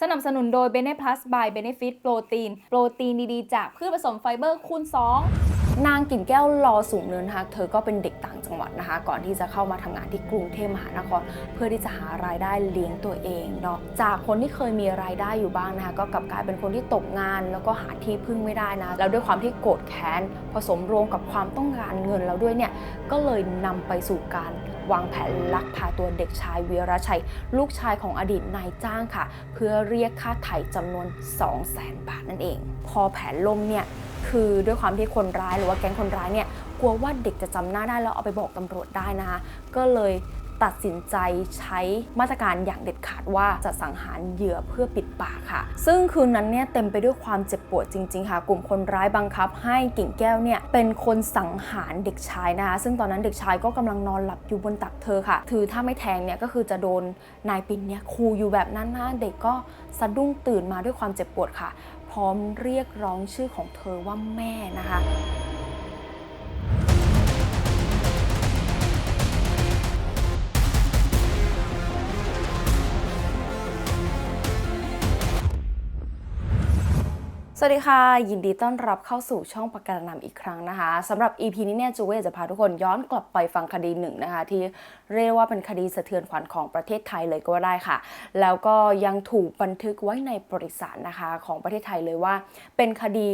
สนับสนุนโดย b e n e Plus by Benefit โปรตีน โปรตีนดีๆ จากพืชผสมไฟเบอร์คูณ2นางกิ่นแก้วรอสูงเนินฮักเธอก็เป็นเด็กต่าง จังหวัดนะคะ ก่อนที่จะเข้ามาทำงานที่กรุงเทพมหานคร เพื่อที่จะหารายได้เลี้ยงตัวเองเนาะจากคนที่เคยมีรายได้อยู่บ้างนะคะ ก็กลับกลายเป็นคนที่ตกงาน แล้วก็หาที่พึ่งไม่ได้นะแล้วด้วยความที่โกรธแค้นผสมรวมกับความต้องการเงินแล้วด้วยเนี่ยก็เลยนำไปสู่การวางแผนลักพาตัวเด็กชายวีรชัย ลูกชายของอดีตนายจ้างค่ะ เพื่อเรียกค่าไถ่จำนวน 2 0 0 0 0 0 บาทนั่นเอง พอแผนล่มเนี่ยคือด้วยความที่คนร้ายหรือว่าแก๊งคนร้ายเนี่ย กลัวว่าเด็กจะจำหน้าได้แล้วเอาไปบอกตำรวจได้นะคะ ก็เลยตัดสินใจใช้มาตรการอย่างเด็ดขาดว่าจะสังหารเหยื่อเพื่อปิดปากค่ะ ซึ่งคืนนั้นเนี่ยเต็มไปด้วยความเจ็บปวดจริง ๆ ค่ะ กลุ่มคนร้ายบังคับ ให้กิ่งแก้วเนี่ยเป็นคนสังหารเด็กชายนะคะ ซึ่งตอนนั้นเด็กชายก็กำลังนอนหลับอยู่บนตักเธอค่ะ ถือถ้าไม่แทงเนี่ยก็คือจะโดนนายปินเนี่ยคูอยู่แบบนั้นนะเด็กก็สะดุ้งตื่นมาด้วยความเจ็บปวดค่ะ พร้อมเรียกร้องชื่อของเธอว่าแม่นะคะ สวัสดีค่ะ ยินดีต้อนรับเข้าสู่ช่องประกันนำอีกครั้งนะคะสำหรับ EP นี้เนี่ยจูเวจะพาทุกคนย้อนกลับไปฟังคดีหนึ่งนะคะ ที่เรียกว่าเป็นคดีสะเทือนขวัญของประเทศไทยเลยก็ว่าได้ค่ะ แล้วก็ยังถูกบันทึกไว้ในประวัติศาสตร์นะคะ ของประเทศไทยเลยว่า เป็นคดี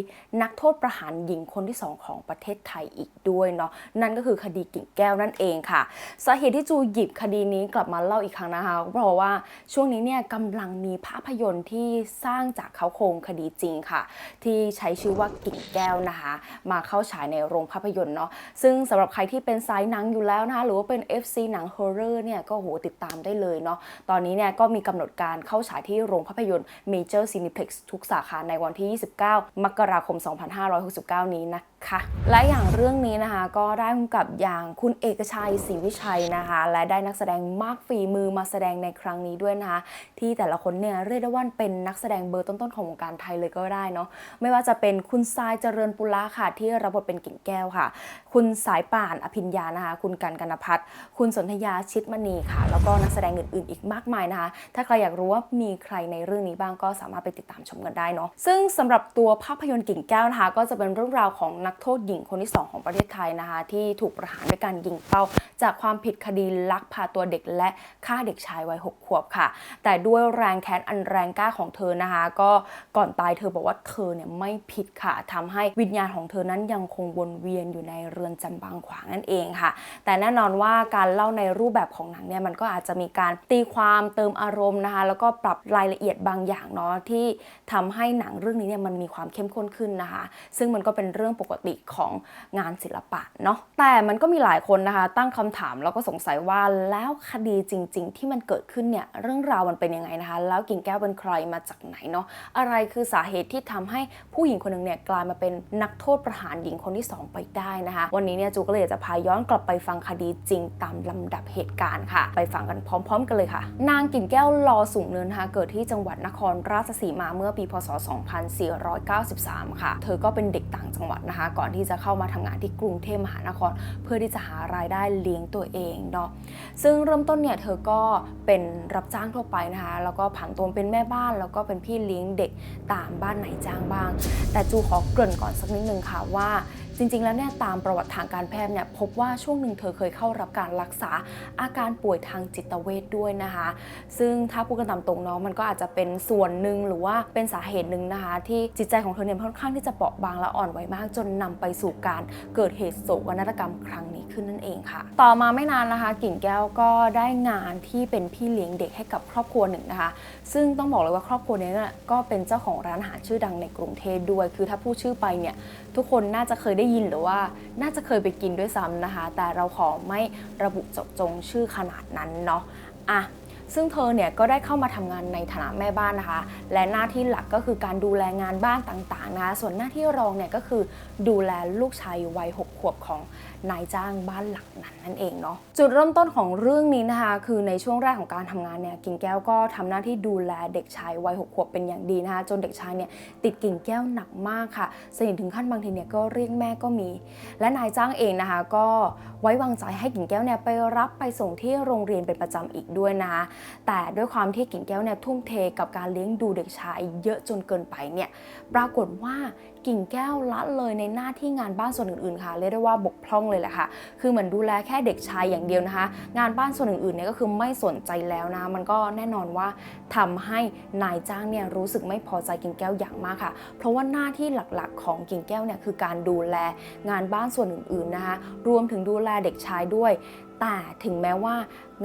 นักโทษประหารหญิงคนที่สองของประเทศไทยอีกด้วยเนาะนั่นก็คือคดีกิ่งแก้วนั่นเองค่ะสาเหตุที่จูหยิบคดีนี้กลับมาเล่าอีกครั้งนะคะ เพราะว่าช่วงนี้เนี่ยกำลังมีภาพยนตร์ที่สร้างจากเขาโครงคดีจริงค่ะที่ใช้ชื่อว่ากิ่งแก้วนะคะ มาเข้าฉายในโรงภาพยนตร์เนาะซึ่งสำหรับใครที่เป็นสายหนังอยู่แล้วนะคะหรือว่าเป็น FC หนังฮอร์เรอร์เนี่ยก็โหติดตามได้เลยเนาะตอนนี้เนี่ยก็มีกำหนดการเข้าฉายที่โรงภาพยนตร์ Major Cineplex ทุกสาขาในวันที่ 29 มกราคม 2569 นี้นะคะและอย่างเรื่องนี้นะคะ ก็ได้กำกับอย่างคุณเอกชัยศรีวิชัยนะคะ และได้นักแสดงมากฝีมือมาแสดงในครั้งนี้ด้วยนะคะ ที่แต่ละคนเนี่ยเรียกได้ว่าเป็นนักแสดงเบอร์ต้นๆของวงการไทยเลยก็ได้เนาะไม่ว่าจะเป็นคุณทรายเจริญปุระค่ะ ที่รับบทเป็นกิ่งแก้วค่ะ คุณสายป่านอภิญญานะคะ คุณกันกันพัฒน์คุณสนธยาชิดมณีค่ะ แล้วก็นักแสดงอื่นๆ อีกมากมายนะคะ ถ้าใครอยากรู้ว่ามีใครในเรื่องนี้บ้างก็สามารถไปติดตามชมกันได้เนาะซึ่งสำหรับตัวภาพยนตร์กิ่งแก้วนะคะก็จะเป็นเรื่องราวของนักโทษหญิงคนที่สองของประเทศไทยนะคะ ที่ถูกประหารด้วยการยิงเป้า จากความผิดคดีลักพาตัวเด็กและฆ่าเด็กชายวัยหกขวบค่ะ แต่ด้วยแรงแค้นอันแรงกล้าของเธอนะคะ ก็ก่อนตายเธอบอกว่าเธอเนี่ยไม่ผิดค่ะทำให้วิญญาณของเธอนั้นยังคงวนเวียนอยู่ในเรือนจำบางขวางนั่นเองค่ะ แต่แน่นอนว่าการเล่าในรูปแบบของหนังเนี่ยมันก็อาจจะมีการตีความเติมอารมณ์นะคะ แล้วก็ปรับรายละเอียดบางอย่างเนาะที่ทำให้หนังเรื่องนี้เนี่ยมันมีความเข้มข้นขึ้นนะคะ ซึ่งมันก็เป็นเรื่องปกติของงานศิลปะเนาะแต่มันก็มีหลายคนนะคะ ตั้งคำถามแล้วก็สงสัยว่าแล้วคดีจริง ๆ ที่มันเกิดขึ้นเนี่ยเรื่องราวมันเป็นยังไงนะคะ แล้วกิ่งแก้วเป็นใครมาจากไหนเนาะอะไรคือสาเหตุที่ทำให้ผู้หญิงคนหนึ่งเนี่ยกลายมาเป็นนักโทษประหารหญิงคนที่สองไปได้นะคะ วันนี้เนี่ยจูก็เลยจะพาย้อนกลับไปฟังคดีจริงตามลำดับเหตุการณ์ค่ะ ไปฟังกันพร้อม ๆ กันเลยค่ะ นางกิ่งแก้วรอสูงเนินนะคะเกิดที่จังหวัดนครราชสีมาเมื่อปีพศ 2493 ค่ะ เธอก็เป็นเด็กต่างจังหวัดนะคะก่อนที่จะเข้ามาทำงานที่กรุงเทพมหานคร เพื่อที่จะหารายได้เลี้ยงตัวเองเนาะซึ่งเริ่มต้นเนี่ยเธอก็เป็นรับจ้างทั่วไปนะคะ แล้วก็ผันตัวเป็นแม่บ้าน แล้วก็เป็นพี่เลี้ยงเด็กตามบ้านไหนจ้างบ้าง แต่จูขอเกริ่นก่อนสักนิดนึงค่ะว่า จริงๆ แล้วเนี่ยตามประวัติทางการแพทย์เนี่ยพบว่าช่วงหนึ่งเธอเคยเข้ารับการรักษาอาการป่วยทางจิตเวชด้วยนะคะ ซึ่งถ้าพูดกันตามตรงเนาะมันก็อาจจะเป็นส่วนหนึ่งหรือว่าเป็นสาเหตุหนึ่งนะคะ ที่จิตใจของเธอเนี่ยค่อนข้างที่จะเปราะบางและอ่อนไหวมาก จนนำไปสู่การเกิดเหตุโศกนาฏกรรมครั้งนี้ขึ้นนั่นเองค่ะ ต่อมาไม่นานนะคะ กิ่งแก้วก็ได้งานที่เป็นพี่เลี้ยงเด็กให้กับครอบครัวหนึ่งนะคะ ซึ่งต้องบอกเลยว่าครอบครัวนี้เนี่ยก็เป็นเจ้าของร้านอาหารชื่อดังในกรุงเทพด้วย คือถ้าพูดชื่อไปเนี่ย ทุกคนน่าจะเคยได้ยินหรือว่าน่าจะเคยไปกินด้วยซ้ำนะคะ แต่เราขอไม่ระบุเจาะจงชื่อขนาดนั้นเนาะอะซึ่งเธอเนี่ยก็ได้เข้ามาทำงานในฐานะแม่บ้านนะคะ และหน้าที่หลักก็คือการดูแลงานบ้านต่างๆนะคะส่วนหน้าที่รองเนี่ยก็คือดูแลลูกชายวัยหกขวบของนายจ้างบ้านหลังนั้นนั่นเองเนาะจุดเริ่มต้นของเรื่องนี้นะคะคือในช่วงแรกของการทำงานเนี่ยกิ่งแก้วก็ทำหน้าที่ดูแลเด็กชายวัยหกขวบเป็นอย่างดีนะคะจนเด็กชายเนี่ยติดกิ่งแก้วหนักมากค่ะสนิทถึงขั้นบางทีเนี่ยก็เรียกแม่ก็มี และนายจ้างเองนะคะก็ไว้วางใจให้กิ่งแก้วเนี่ยไปรับไปส่งที่โรงเรียนเป็นประจำอีกด้วยนะคะแต่ด้วยความที่กิ่งแก้วเนี่ยทุ่มเทกับการเลี้ยงดูเด็กชายเยอะจนเกินไปเนี่ยปรากฏว่า กิ่งแก้วละเลยในหน้าที่งานบ้านส่วนอื่นๆค่ะเรียกได้ว่าบกพร่องเลยแหละค่ะ คือเหมือนดูแลแค่เด็กชายอย่างเดียวนะคะ งานบ้านส่วนอื่นๆเนี่ยก็คือไม่สนใจแล้วนะมันก็แน่นอนว่าทำให้นายจ้างเนี่ยรู้สึกไม่พอใจกิ่งแก้วอย่างมากค่ะ เพราะว่าหน้าที่หลักๆ ของกิ่งแก้วเนี่ยคือการดูแลงานบ้านส่วนอื่นๆนะคะรวมถึงดูแลเด็กชายด้วย แต่ถึงแม้ว่า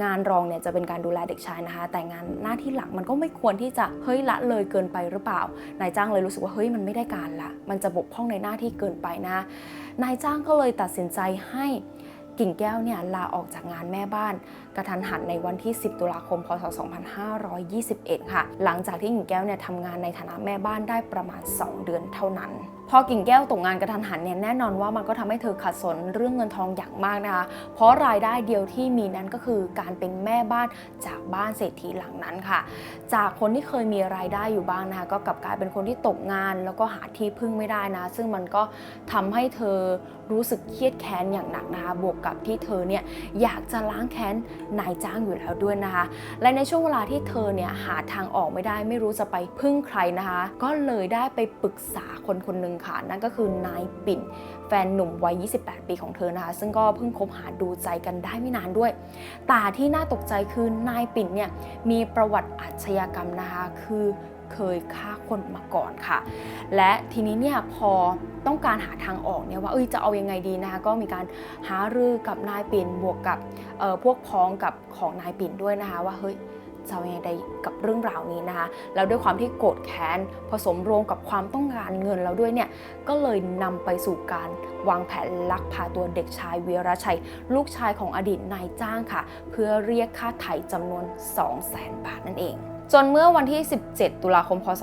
งานรองเนี่ยจะเป็นการดูแลเด็กชายนะคะ แต่งานหน้าที่หลักมันก็ไม่ควรที่จะเฮ้ยละเลยเกินไปหรือเปล่านายจ้างเลยรู้สึกว่าเฮ้ยมันไม่ได้การละมันจะบกพร่องในหน้าที่เกินไปนะ นายจ้างก็เลยตัดสินใจให้กิ่งแก้วเนี่ยลาออกจากงานแม่บ้านกระทันหันในวันที่ 10 ตุลาคม พศ 2521 ค่ะ หลังจากที่กิ่งแก้วเนี่ยทำงานในฐานะแม่บ้านได้ประมาณ 2 เดือนเท่านั้นพอกิ่งแก้วตกงานกระทันหันเนี่ยแน่นอนว่ามันก็ทำให้เธอขัดสนเรื่องเงินทองอย่างมากนะคะ เพราะรายได้เดียวที่มีนั้นก็คือการเป็นแม่บ้านจากบ้านเศรษฐีหลังนั้นค่ะ จากคนที่เคยมีรายได้อยู่บ้างนะคะก็กลับกลายเป็นคนที่ตกงาน แล้วก็หาที่พึ่งไม่ได้นะ ซึ่งมันก็ทำให้เธอรู้สึกเครียดแค้นอย่างหนักนะคะบวกกับที่เธอเนี่ยอยากจะล้างแค้น นายจ้างอยู่แล้วด้วยนะคะ และในช่วงเวลาที่เธอเนี่ยหาทางออกไม่ได้ไม่รู้จะไปพึ่งใครนะคะ ก็เลยได้ไปปรึกษาคนคนหนึ่งค่ะ นั่นก็คือนายปิ่น แฟนหนุ่มวัย 28 ปีของเธอนะคะ ซึ่งก็เพิ่งคบหาดูใจกันได้ไม่นานด้วย แต่ที่น่าตกใจคือนายปิ่นเนี่ยมีประวัติอาชญากรรมนะคะ คือ เคยฆ่าคนมาก่อนค่ะ และทีนี้เนี่ยพอต้องการหาทางออกเนี่ยว่าเอ้ยจะเอายังไงดีนะคะก็มีการหารือกับนายปิ่นบวกกับพวกพ้องกับของนายปิ่นด้วยนะคะว่าเฮ้ยจะเอายังไงดีกับเรื่องราวนี้นะคะแล้วด้วยความที่โกรธแค้นผสมรวมกับความต้องการเงินแล้วด้วยเนี่ยก็เลยนำไปสู่การวางแผนลักพาตัวเด็กชายเวียรชัย ลูกชายของอดีตนายจ้างค่ะ เพื่อเรียกค่าไถ่จำนวน 200,000 บาทนั่นเอง จนเมื่อวันที่ 17 ตุลาคม พศ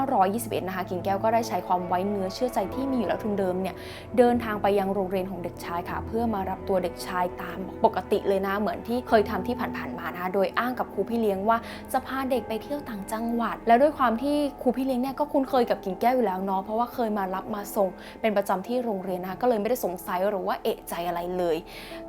2521 นะคะ กิ่งแก้วก็ได้ใช้ความไว้เนื้อเชื่อใจที่มีอยู่แล้วทุนเดิมเนี่ย เดินทางไปยังโรงเรียนของเด็กชายค่ะ เพื่อมารับตัวเด็กชายตามปกติเลยนะ เหมือนที่เคยทำที่ผ่านๆมานะคะ โดยอ้างกับครูพี่เลี้ยงว่าจะพาเด็กไปเที่ยวต่างจังหวัด แล้วด้วยความที่ครูพี่เลี้ยงเนี่ยก็คุ้นเคยกับกิ่งแก้วอยู่แล้วเนาะ เพราะว่าเคยมารับมาส่งเป็นประจำที่โรงเรียนนะคะ ก็เลยไม่ได้สงสัยหรือว่าเอะใจอะไรเลย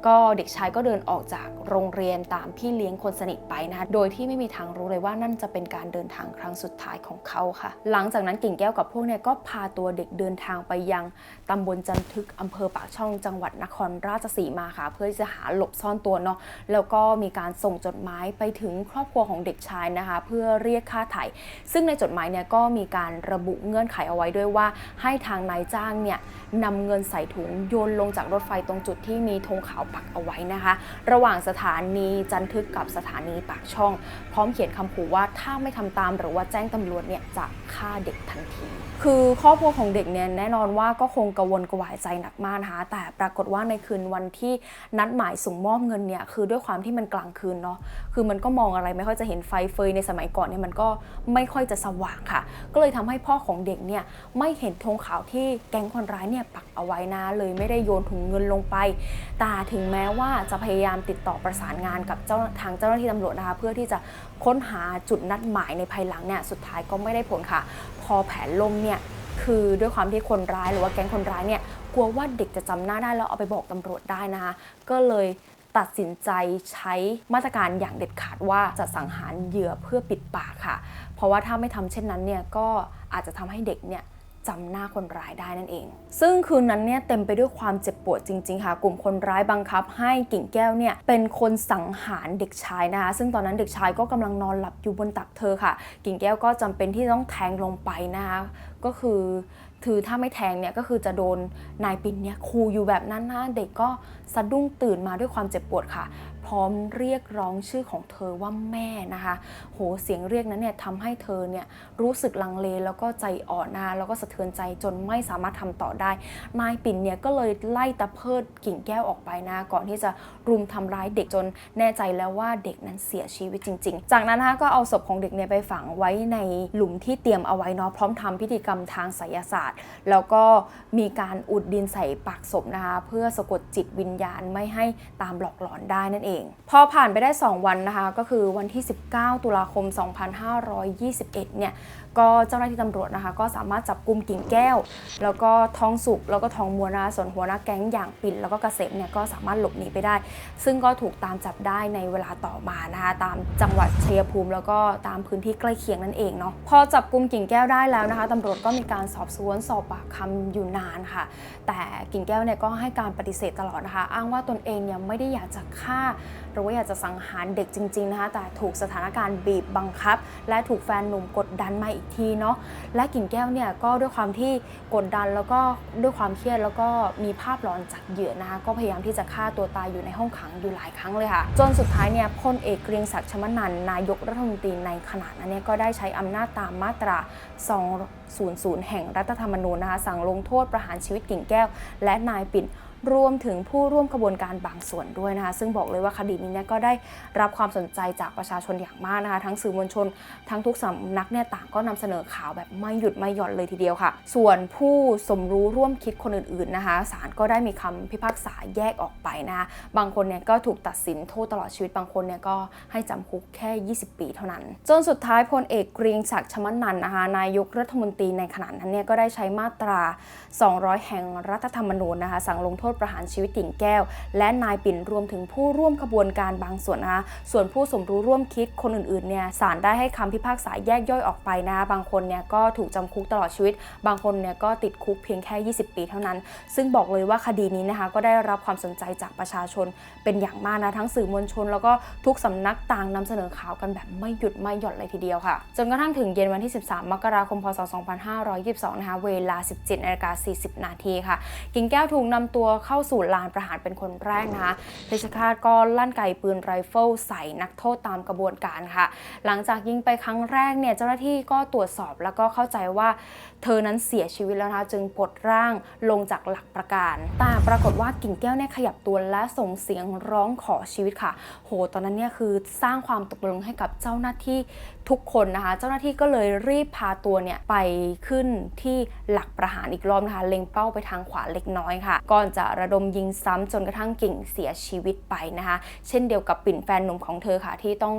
ก็เด็กชายก็เดินออกจากโรงเรียนตามพี่เลี้ยงคนสนิทไปนะคะ โดยที่ไม่มีทางรู้เลยว่านั่นจะเป็นการเดินทางครั้งสุดท้ายของเขาค่ะ หลังจากนั้นกิ่งแก้วกับพวกเนี่ยก็พาตัวเด็กเดินทางไปยังตำบลจันทึกอำเภอปากช่องจังหวัดนครราชสีมาค่ะ เพื่อที่จะหาหลบซ่อนตัวเนาะแล้วก็มีการส่งจดหมายไปถึงครอบครัวของเด็กชายนะคะ เพื่อเรียกค่าไถ่ซึ่งในจดหมายเนี่ยก็มีการระบุเงื่อนไขเอาไว้ด้วยว่า ให้ทางนายจ้างเนี่ยนำเงินใส่ถุงโยนลงจากรถไฟตรงจุดที่มีธงขาวปักเอาไว้นะคะ ระหว่างสถานีจันทึกกับสถานีปากช่อง พร้อมเขียนคำขู่ว่าถ้าไม่ทำตามหรือว่าแจ้งตำรวจเนี่ยจะฆ่าเด็กทันที คือครอบครัวของเด็กเนี่ยแน่นอนว่าก็คงกังวลกระวายใจหนักมากนะคะแต่ปรากฏว่าในคืนวันที่นัดหมายส่งมอบเงินเนี่ยคือด้วยความที่มันกลางคืนเนาะคือมันก็มองอะไรไม่ค่อยจะเห็นไฟเฟยในสมัยก่อนเนี่ยมันก็ไม่ค่อยจะสว่างค่ะ ก็เลยทำให้พ่อของเด็กเนี่ยไม่เห็นธงขาวที่แก๊งคนร้ายเนี่ยปักเอาไว้นะเลยไม่ได้โยนถุงเงินลงไปแต่ถึงแม้ว่าจะพยายามติดต่อประสานงานกับเจ้าทางเจ้าหน้าที่ตำรวจนะคะเพื่อที่จะค้นหาจุดนัดหมายในภายหลังเนี่ยสุดท้ายก็ไม่ได้ผลค่ะ พอแผนล่มเนี่ยคือด้วยความที่คนร้ายหรือว่าแก๊งคนร้ายเนี่ยกลัวว่าเด็กจะจำหน้าได้แล้วเอาไปบอกตำรวจได้นะคะก็เลยตัดสินใจใช้มาตรการอย่างเด็ดขาดว่าจะสังหารเหยื่อเพื่อปิดปากค่ะ เพราะว่าถ้าไม่ทำเช่นนั้นเนี่ยก็อาจจะทำให้เด็กเนี่ย จำหน้าคนร้ายได้นั่นเอง ซึ่งคืนนั้นเนี่ยเต็มไปด้วยความเจ็บปวดจริงๆค่ะ กลุ่มคนร้ายบังคับให้กิ่งแก้วเนี่ยเป็นคนสังหารเด็กชายนะคะ ซึ่งตอนนั้นเด็กชายก็กำลังนอนหลับอยู่บนตักเธอค่ะ กิ่งแก้วก็จำเป็นที่ต้องแทงลงไปนะคะ ก็คือคือถ้าไม่แทงเนี่ยก็คือจะโดนนายปินเนี่ยคูอยู่แบบนั้นนะเด็กก็สะดุ้งตื่นมาด้วยความเจ็บปวดค่ะ พร้อมเรียกร้องชื่อของเธอว่าแม่นะคะ โหเสียงเรียกนั้นเนี่ยทำให้เธอเนี่ยรู้สึกลังเลแล้วก็ใจอ่อนนะแล้วก็สะเทือนใจจนไม่สามารถทำต่อได้ นายปิ่นเนี่ยก็เลยไล่ตะเพิดกิ่งแก้วออกไปนะ ก่อนที่จะรุมทำร้ายเด็กจนแน่ใจแล้วว่าเด็กนั้นเสียชีวิตจริง ๆ จากนั้นนะคะก็เอาศพของเด็กเนี่ยไปฝังไว้ในหลุมที่เตรียมเอาไว้เนาะพร้อมทำพิธีกรรมรมทางไสยศาสตร์ แล้วก็มีการอุดดินใส่ปากศพนะคะเพื่อสะกดจิตวิญญาณไม่ให้ตามหลอกหลอนได้นั่นเอง พอผ่านไปได้ 2 วันนะคะก็คือวันที่ 19 ตุลาคม 2521 เนี่ย ก็เจ้าหน้าที่ตำรวจนะคะ ก็สามารถจับกลุ่มกิ่งแก้ว แล้วก็ทองสุกแล้วก็ทองมัวนะคะส่วนหัวหน้าแก๊งอย่างปิ่นแล้วก็เกษมเนี่ยก็สามารถหลบหนีไปได้ ซึ่งก็ถูกตามจับได้ในเวลาต่อมานะคะตามจังหวัดชัยภูมิ แล้วก็ตามพื้นที่ใกล้เคียงนั่นเองเนาะพอจับกลุ่มกิ่งแก้วได้แล้วนะคะตำรวจก็มีการสอบสวนสอบปากคำอยู่นานค่ะ แต่กิ่งแก้วเนี่ยก็ให้การปฏิเสธตลอดนะคะ อ้างว่าตนเองเนี่ยไม่ได้อยากจะฆ่า หรือว่าอยากจะสังหารเด็กจริงๆนะคะแต่ถูกสถานการณ์บีบบังคับ และถูกแฟนหนุ่มกดดันมาอีกทีเนาะและกิ่งแก้วเนี่ยก็ด้วยความที่กดดันแล้วก็ด้วยความเครียดแล้วก็มีภาพหลอนจากเหยื่อนะคะก็พยายามที่จะฆ่าตัวตายอยู่ในห้องขังอยู่หลายครั้งเลยค่ะ จนสุดท้ายเนี่ยพลเอกเกรียงศักดิ์ชมนันนายกรัฐมนตรีในขณะนั้นเนี่ยก็ได้ใช้อำนาจตามมาตรา 200 แห่งรัฐธรรมนูญนะคะสั่งลงโทษประหารชีวิตกิ่งแก้ว และนายปิ่น รวมถึงผู้ร่วมขบวนการบางส่วนด้วยนะคะ ซึ่งบอกเลยว่าคดีนี้เนี่ยก็ได้รับความสนใจจากประชาชนอย่างมากนะคะ ทั้งสื่อมวลชน ทั้งทุกสำนักเนี่ยต่างก็นำเสนอข่าวแบบไม่หยุดไม่หย่อนเลยทีเดียวค่ะ ส่วนผู้สมรู้ร่วมคิดคนอื่นๆนะคะศาลก็ได้มีคำพิพากษาแยกออกไปนะคะบางคนเนี่ยก็ถูกตัดสินโทษตลอดชีวิตบางคนเนี่ยก็ให้จำคุกแค่ 20 ปีเท่านั้น จนสุดท้ายพลเอกเกรียงศักดิ์ชมนันนะคะนายกรัฐมนตรีในขณะนั้นเนี่ยก็ได้ใช้มาตรา 200 แห่งรัฐธรรมนูญนะคะสั่งลงโทษประหารชีวิตกิงแก้ว และนายปิ่นรวมถึงผู้ร่วมขบวนการบางส่วนนะคะส่วนผู้สมรู้ร่วมคิดคนอื่นๆเนี่ยศาลได้ให้คำพิพากษาแยกย่อยออกไปนะคะบางคนเนี่ยก็ถูกจำคุกตลอดชีวิต บางคนเนี่ยก็ติดคุกเพียงแค่ 20 ปีเท่านั้น ซึ่งบอกเลยว่าคดีนี้นะคะก็ได้รับความสนใจจากประชาชนเป็นอย่างมากนะทั้งสื่อมวลชน แล้วก็ทุกสำนักต่างนำเสนอข่าวกันแบบไม่หยุดไม่หย่อนเลยทีเดียวค่ะ จนกระทั่งถึงเย็นวันที่ 13 มกราคม พศ 2522 นะคะเวลา 17นาฬิกา40 นาทีค่ะ กิ่งแก้วถูกนำตัวเข้าสู่ลานประหารเป็นคนแรกนะคะเพชรฆาตก็ลั่นไกปืนไรเฟิลใส่นักโทษตามกระบวนการค่ะ หลังจากยิงไปครั้งแรกเนี่ยเจ้าหน้าที่ก็ตรวจสอบแล้วก็เข้าใจว่า เธอนั้นเสียชีวิตแล้วนะคะจึงปลดร่างลงจากหลักประการแต่ปรากฏว่ากิ่งแก้วเนี่ยขยับตัวและส่งเสียงร้องขอชีวิตค่ะ โห ตอนนั้นเนี่ยคือสร้างความตกลงให้กับเจ้าหน้าที่ทุกคนนะคะ เจ้าหน้าที่ก็เลยรีบพาตัวเนี่ยไปขึ้นที่หลักประหารอีกรอบนะคะเล็งเป้าไปทางขวาเล็กน้อยค่ะ ก่อนจะระดมยิงซ้ำจนกระทั่งกิ่งเสียชีวิตไปนะคะ เช่นเดียวกับปิ่นแฟนหนุ่มของเธอค่ะที่ต้อง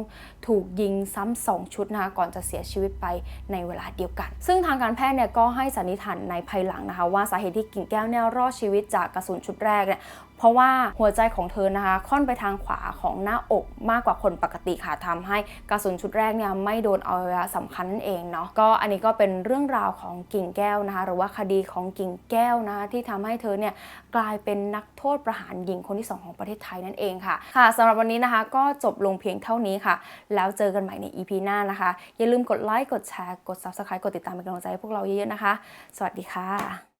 ถูกยิงซ้ำสองชุดนะคะก่อนจะเสียชีวิตไปในเวลาเดียวกัน ซึ่งทางการแพทย์เนี่ยก็ให้สันนิษฐานในภายหลังนะคะ ว่าสาเหตุที่กิ่งแก้วเนี่ยรอดชีวิตจากกระสุนชุดแรกเนี่ย ราะว่าหัวใจของเธอนะคะค่อนไปทางขวาของหน้าอกมากกว่าคนปกติค่ะทำให้กระสุนชุดแรกเนี่ยไม่โดนอวัยวะสำคัญนั่นเองเนาะก็อันนี้ก็เป็นเรื่องราวของกิ่งแก้วนะคะหรือว่าคดีของกิ่งแก้วนะคะที่ทำให้เธอเนี่ยกลายเป็นนักโทษประหารหญิงคนที่สองของประเทศไทยนั่นเองค่ะค่ะสำหรับวันนี้นะคะก็จบลงเพียงเท่านี้ค่ะ แล้วเจอกันใหม่ใน EP หน้านะคะ อย่าลืมกดไลค์กดแชร์กด Subscribe กดติดตามเป็นกำลังใจให้พวกเราเยอะๆนะคะ สวัสดีค่ะ